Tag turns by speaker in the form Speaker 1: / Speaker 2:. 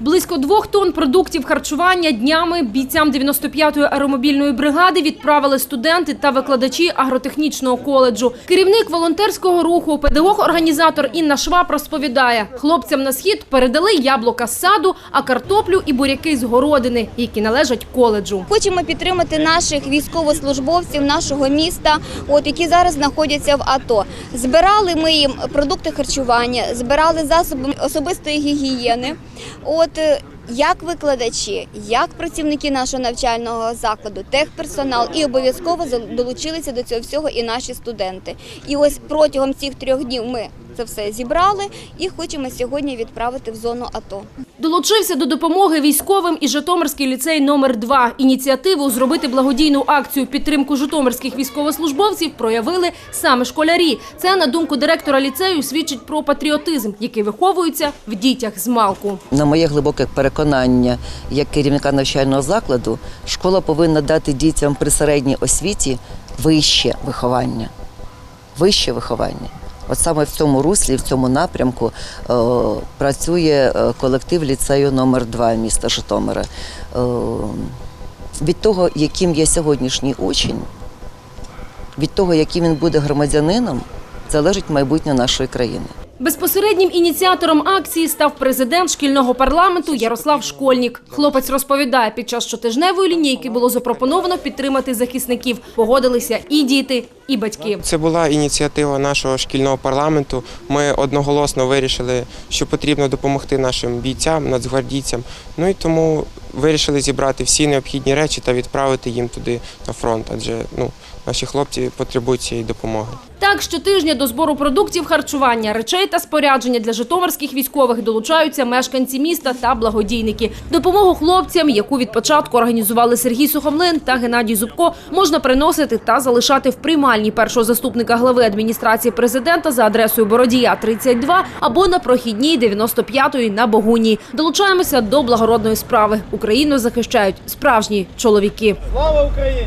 Speaker 1: Близько двох тонн продуктів харчування днями бійцям 95-ї аеромобільної бригади відправили студенти та викладачі агротехнічного коледжу. Керівник волонтерського руху, педагог-організатор Інна Шваб розповідає, хлопцям на схід передали яблука з саду, а картоплю і буряки з городини, які належать коледжу.
Speaker 2: Хочемо підтримати наших військовослужбовців нашого міста, от які зараз знаходяться в АТО. Збирали ми їм продукти харчування, збирали засоби особистої гігієни. От е, як викладачі, як працівники нашого навчального закладу, техперсонал і обов'язково долучилися до цього всього і наші студенти. І ось протягом цих трьох днів ми це все зібрали і хочемо сьогодні відправити в зону АТО.
Speaker 1: Долучився до допомоги військовим і Житомирський ліцей номер 2 Ініціативу зробити благодійну акцію підтримку житомирських військовослужбовців проявили саме школярі. Це, на думку директора ліцею, свідчить про патріотизм, який виховується в дітях з малку.
Speaker 3: На моє глибоке переконання, як керівника навчального закладу, школа повинна дати дітям при середній освіті вище виховання. Вище виховання. От саме в цьому руслі, в цьому напрямку е, працює е, колектив ліцею номер 2 міста Житомира. Е, від того, яким є сьогоднішній учень, від того, яким він буде громадянином, залежить майбутнє нашої країни.
Speaker 1: Безпосереднім ініціатором акції став президент шкільного парламенту Ярослав Школьнік. Хлопець розповідає, під час щотижневої лінійки було запропоновано підтримати захисників. Погодилися і діти, і батьки.
Speaker 4: Це була ініціатива нашого шкільного парламенту. Ми одноголосно вирішили, що потрібно допомогти нашим бійцям, нацгвардійцям. Ну і тому вирішили зібрати всі необхідні речі та відправити їм туди на фронт, адже ну, наші хлопці потребують цієї допомоги.
Speaker 1: Так, щотижня до збору продуктів харчування, речей та спорядження для житомирських військових долучаються мешканці міста та благодійники. Допомогу хлопцям, яку від початку організували Сергій Сухомлин та Геннадій Зубко, можна приносити та залишати в приймальні першого заступника глави адміністрації президента за адресою Бородія 32 або на прохідній 95-ї на Богуній. Долучаємося до благородної справи. Україну захищають справжні чоловіки.
Speaker 5: Слава Україні!